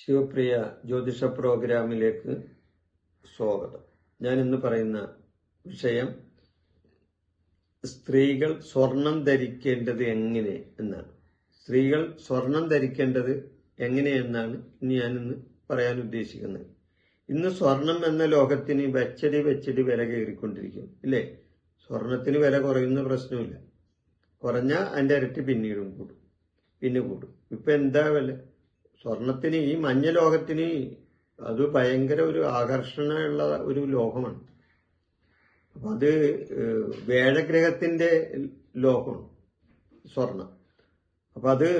ശിവപ്രിയ ജ്യോതിഷ പ്രോഗ്രാമിലേക്ക് സ്വാഗതം. ഞാൻ ഇന്ന് പറയുന്ന വിഷയം സ്ത്രീകൾ സ്വർണം ധരിക്കേണ്ടത് എങ്ങനെ എന്നാണ്. സ്ത്രീകൾ സ്വർണം ധരിക്കേണ്ടത് എങ്ങനെയെന്നാണ് ഇനി ഞാൻ ഇന്ന് പറയാൻ ഉദ്ദേശിക്കുന്നത്. ഇന്ന് സ്വർണം എന്ന ലോകത്തിന് വെച്ചടി വെച്ചടി വില കയറിക്കൊണ്ടിരിക്കും ഇല്ലേ? സ്വർണത്തിന് വില കുറയുന്ന പ്രശ്നമില്ല. കുറഞ്ഞാൽ അതിന്റെ ഇരട്ടി പിന്നീടും കൂടും. പിന്നെ കൂടും. ഇപ്പൊ എന്താ വില? സ്വർണത്തിന് ഈ മഞ്ഞ ലോകത്തിന് അത് ഭയങ്കര ഒരു ആകർഷണമുള്ള ഒരു ലോകമാണ്. അപ്പൊ അത് വേഴഗ്രഹത്തിന്റെ ലോകമാണ് സ്വർണം. അപ്പൊ അത്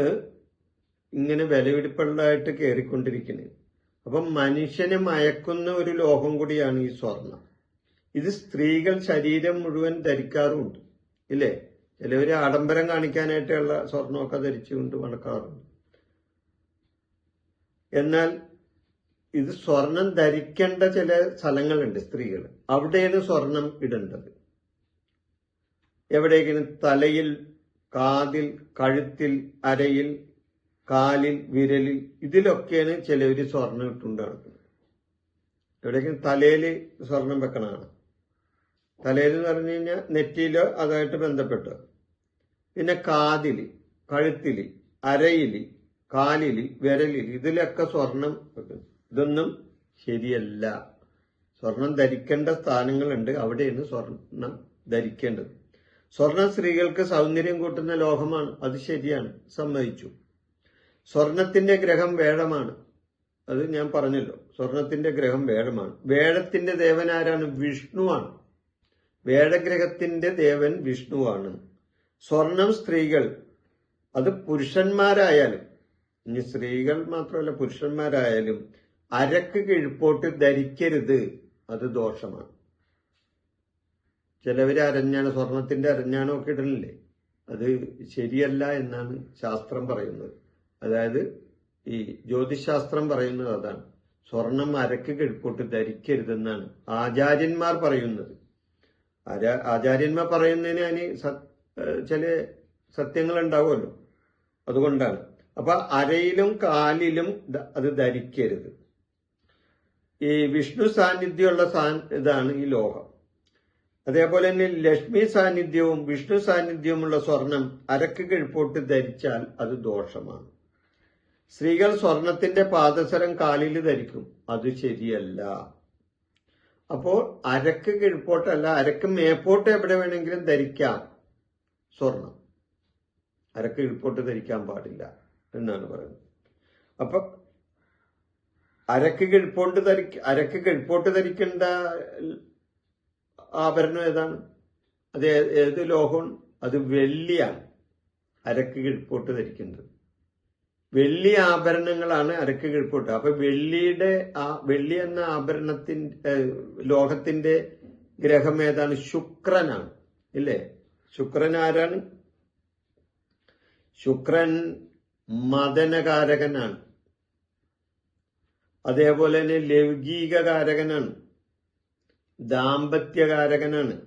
ഇങ്ങനെ വിലപിടിപ്പുള്ളതായിട്ട് കയറിക്കൊണ്ടിരിക്കുന്നത് അപ്പം മനുഷ്യനെ മയക്കുന്ന ഒരു ലോകം കൂടിയാണ് ഈ സ്വർണം. ഇത് സ്ത്രീകൾ ശരീരം മുഴുവൻ ധരിക്കാറുമുണ്ട്. ഇല്ലേ? ചിലവര് ആഡംബരം കാണിക്കാനായിട്ടുള്ള സ്വർണമൊക്കെ ധരിച്ചുകൊണ്ട് നടക്കാറുണ്ട്. എന്നാൽ ഇത് സ്വർണം ധരിക്കേണ്ട ചില സ്ഥലങ്ങളുണ്ട് സ്ത്രീകൾ അവിടെയാണ് സ്വർണം ഇടേണ്ടത്. എവിടെയെങ്കിലും തലയിൽ കാതിൽ കഴുത്തിൽ അരയിൽ കാലിൽ വിരലിൽ ഇതിലൊക്കെയാണ് ചിലവർ സ്വർണം ഇട്ടുകൊണ്ട് നടക്കുന്നത്. എവിടെയെങ്കിലും തലയിൽ സ്വർണം വെക്കണതാണ്. തലയിൽ എന്ന് പറഞ്ഞു കഴിഞ്ഞാൽ നെറ്റിയിലോ അതായിട്ട് ബന്ധപ്പെട്ട്. പിന്നെ കാതിൽ കഴുത്തിൽ അരയിൽ കാലിൽ വിരലിൽ ഇതിലൊക്കെ സ്വർണം ഇതൊന്നും ശരിയല്ല. സ്വർണം ധരിക്കേണ്ട സ്ഥാനങ്ങളുണ്ട്. അവിടെയാണ് സ്വർണം ധരിക്കേണ്ടത്. സ്വർണം സ്ത്രീകൾക്ക് സൗന്ദര്യം കൂട്ടുന്ന ലോഹമാണ് അത് ശരിയാണ്. സമ്മതിച്ചു. സ്വർണത്തിന്റെ ഗ്രഹം വേഴമാണ് അത് ഞാൻ പറഞ്ഞല്ലോ. സ്വർണത്തിന്റെ ഗ്രഹം വേഴമാണ് വേഴത്തിന്റെ ദേവൻ ആരാണ് വിഷ്ണുവാണ്. വേഴഗ്രഹത്തിന്റെ ദേവൻ വിഷ്ണുവാണ്. സ്വർണം സ്ത്രീകൾ. അത് പുരുഷന്മാരായാലും ഇനി സ്ത്രീകൾ മാത്രമല്ല പുരുഷന്മാരായാലും അരക്ക് കിഴിപ്പോട്ട് ധരിക്കരുത്. അത് ദോഷമാണ്. ചിലവർ അരഞ്ഞാണ് സ്വർണത്തിന്റെ അരഞ്ഞാണമൊക്കെ ഇടലില്ലേ? അത് ശരിയല്ല എന്നാണ് ശാസ്ത്രം പറയുന്നത്. അതായത് ഈ ജ്യോതിശാസ്ത്രം പറയുന്നത് അതാണ്. സ്വർണം അരക്ക് കിഴിപ്പോട്ട് ധരിക്കരുതെന്നാണ് ആചാര്യന്മാർ പറയുന്നത്. ആചാര്യന്മാർ പറയുന്നതിന് അതിന് ചില സത്യങ്ങൾ ഉണ്ടാവുമല്ലോ. അതുകൊണ്ടാണ്. അപ്പൊ അരയിലും കാലിലും അത് ധരിക്കരുത്. ഈ വിഷ്ണു സാന്നിധ്യമുള്ള സാ- ഇതാണ് ഈ ലോഹം. അതേപോലെ തന്നെ ലക്ഷ്മി സാന്നിധ്യവും വിഷ്ണു സാന്നിധ്യവുമുള്ള സ്വർണം അരക്ക് കിഴിപ്പോട്ട് ധരിച്ചാൽ അത് ദോഷമാണ്. സ്ത്രീകൾ സ്വർണത്തിന്റെ പാദസരം കാലിൽ ധരിക്കും. അത് ശരിയല്ല. അപ്പോൾ അരക്ക് കിഴിപ്പോട്ടല്ല അരക്ക് മേപ്പോട്ട് എവിടെ വേണമെങ്കിലും ധരിക്കാം. സ്വർണം. അരക്ക് കിഴിപ്പോട്ട് ധരിക്കാൻ പാടില്ല. എന്നാണ് പറയുന്നത്. അപ്പൊ അരക്ക് കിഴിപ്പോട്ട് ധരിക്ക അരക്ക് കിഴിപ്പോട്ട് ധരിക്കേണ്ട ആഭരണം ഏതാണ്? അത് ഏത് ലോഹമാണ് അത് വെള്ളിയാണ് അരക്ക് കിഴിപ്പോട്ട് ധരിക്കുന്നത്. വെള്ളി ആഭരണങ്ങളാണ് അരക്ക് കിഴിപ്പോട്ട് അപ്പൊ വെള്ളിയുടെ ആ വെള്ളി എന്ന ആഭരണത്തിന്റെ ലോഹത്തിന്റെ ഗ്രഹം ഏതാണ്? ശുക്രനാണ്. ഇല്ലേ? ശുക്രൻ ആരാണ് ശുക്രൻ മദനകാരകനാണ്. അതേപോലെ തന്നെ ലൗകികകാരകനാണ്. ദാമ്പത്യകാരകനാണ്.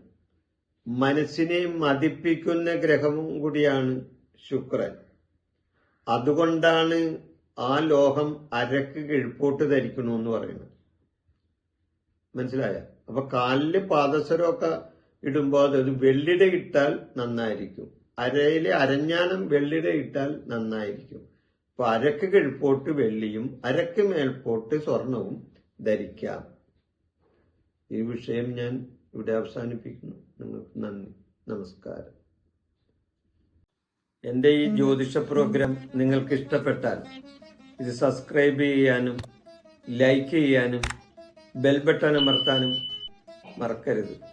മനസ്സിനെ മതിപ്പിക്കുന്ന ഗ്രഹവും കൂടിയാണ് ശുക്രൻ. അതുകൊണ്ടാണ് ആ ലോഹം അരക്ക് കിഴിപ്പോട്ട് ധരിക്കണമെന്ന് പറയുന്നത്. മനസ്സിലായ? അപ്പൊ കാലിൽ പാദസരമൊക്കെ ഇടുമ്പോൾ അതൊരു വെള്ളിട ഇട്ടാൽ നന്നായിരിക്കും. അരയിലെ അരഞ്ഞാനം വെള്ളിയുടെ ഇട്ടാൽ നന്നായിരിക്കും. അപ്പൊ അരക്ക് കിഴിപ്പോട്ട് വെള്ളിയും അരക്ക് മേൽപോട്ട് സ്വർണവും ധരിക്കാം. ഈ വിഷയം ഞാൻ ഇവിടെ അവസാനിപ്പിക്കുന്നു. നിങ്ങൾക്ക് നന്ദി. നമസ്കാരം. എന്റെ ഈ ജ്യോതിഷ പ്രോഗ്രാം നിങ്ങൾക്ക് ഇഷ്ടപ്പെട്ടാൽ ഇത് സബ്സ്ക്രൈബ് ചെയ്യാനും ലൈക്ക് ചെയ്യാനും ബെൽ ബട്ടൺ അമർത്താനും മറക്കരുത്.